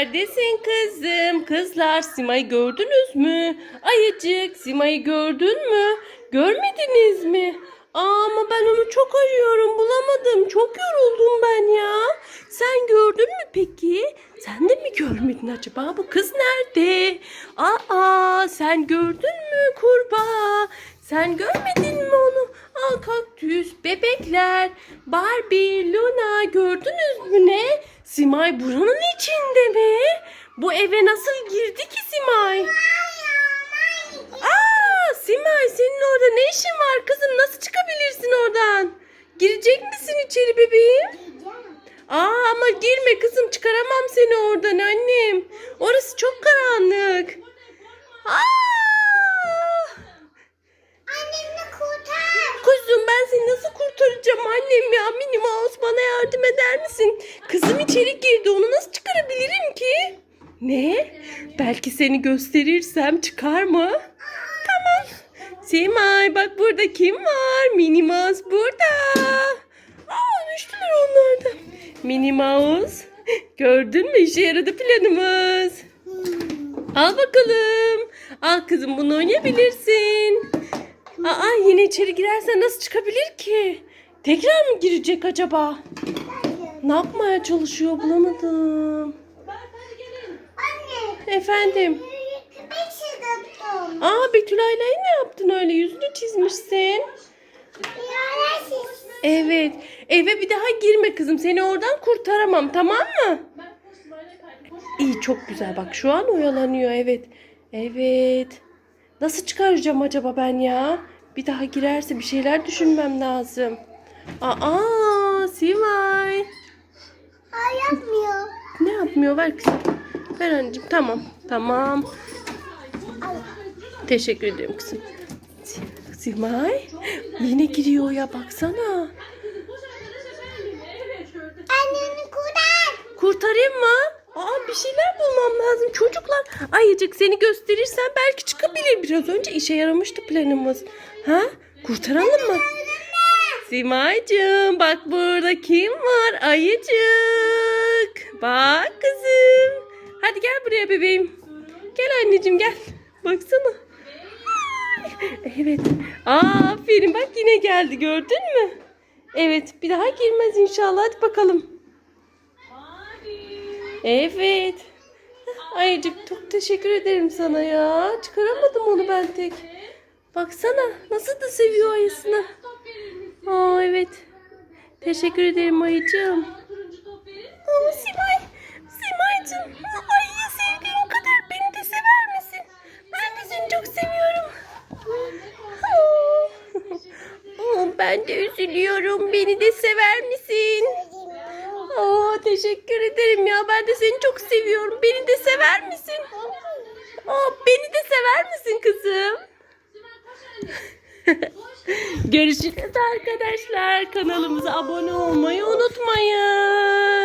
Neredesin kızım? Kızlar Sima'yı gördünüz mü? Ayıcık Sima'yı gördün mü? Görmediniz mi? Aa, ama ben onu çok arıyorum bulamadım. Çok yoruldum ben ya. Sen gördün mü peki? Sen de mi görmedin acaba? Bu kız nerede? Aa sen gördün mü kurbağa? Sen görmedin mi onu? Aa kaktüs, bebekler, Barbie, Luna gördünüz mü ne? Simay buranın içinde mi? Bu eve nasıl girdi ki Simay? Aa Simay senin orada ne işin var kızım? Nasıl çıkabilirsin oradan? Girecek misin içeri bebeğim? Aa ama girme kızım çıkaramam seni oradan annem. Orası çok karanlık. Aa! Annemi kurtar. Kuzum ben seni nasıl kurtaracağım annem ya? Minnie Mouse yardım eder misin? Kızım içeri girdi onu nasıl çıkarabilirim ki? Ne? Belki seni gösterirsem çıkar mı? Tamam. Simay bak burada kim var? Minnie Mouse burada. Aa düştüler onlar da. Minnie Mouse. Gördün mü işe yaradı planımız. Al bakalım. Al kızım bunu oynayabilirsin. Aa yine içeri girersen nasıl çıkabilir ki? Tekrar mı girecek acaba? Ne yapmaya çalışıyor bulamadım. Anne. Efendim. Aa Betül Ayla'yı ne yaptın öyle yüzünü çizmişsin. Evet. Eve bir daha girme kızım. Seni oradan kurtaramam tamam mı? İyi çok güzel bak şu an oyalanıyor evet. Evet. Nasıl çıkaracağım acaba ben ya? Bir daha girerse bir şeyler düşünmem lazım. Aa Simay. Yapmıyor ver kızım. Ver anneciğim tamam. Tamam. Teşekkür ederim kızım. Simay yine giriyor ya baksana. Annemi kurtar. Kurtarayım mı? Aa bir şeyler bulmam lazım çocuklar. Ayıcık seni gösterirsen belki çıkabilir. Biraz önce işe yaramıştı planımız. Ha? Kurtaralım mı? Simaycığım bak burada kim var? Ayıcık. Bak kızım. Hadi gel buraya bebeğim. Gel anneciğim gel. Baksana. Evet. Aa, aferin bak yine geldi gördün mü? Evet bir daha girmez inşallah. Hadi bakalım. Evet. Ayıcık çok teşekkür ederim sana ya. Çıkaramadım onu ben tek. Baksana nasıl da seviyor ayısını. Aa evet. Teşekkür ederim ayıcığım. Simay. Simaycığım. Ayıyı sevdiğin kadar beni de sever misin? Ben de seni çok seviyorum. Aa, ben de üzülüyorum. Beni de sever misin? Aa, teşekkür ederim ya. Ben de seni çok seviyorum. Beni de sever misin? Aa, beni de sever misin kızım? Görüşürüz arkadaşlar. Kanalımıza abone olmayı unutmayın.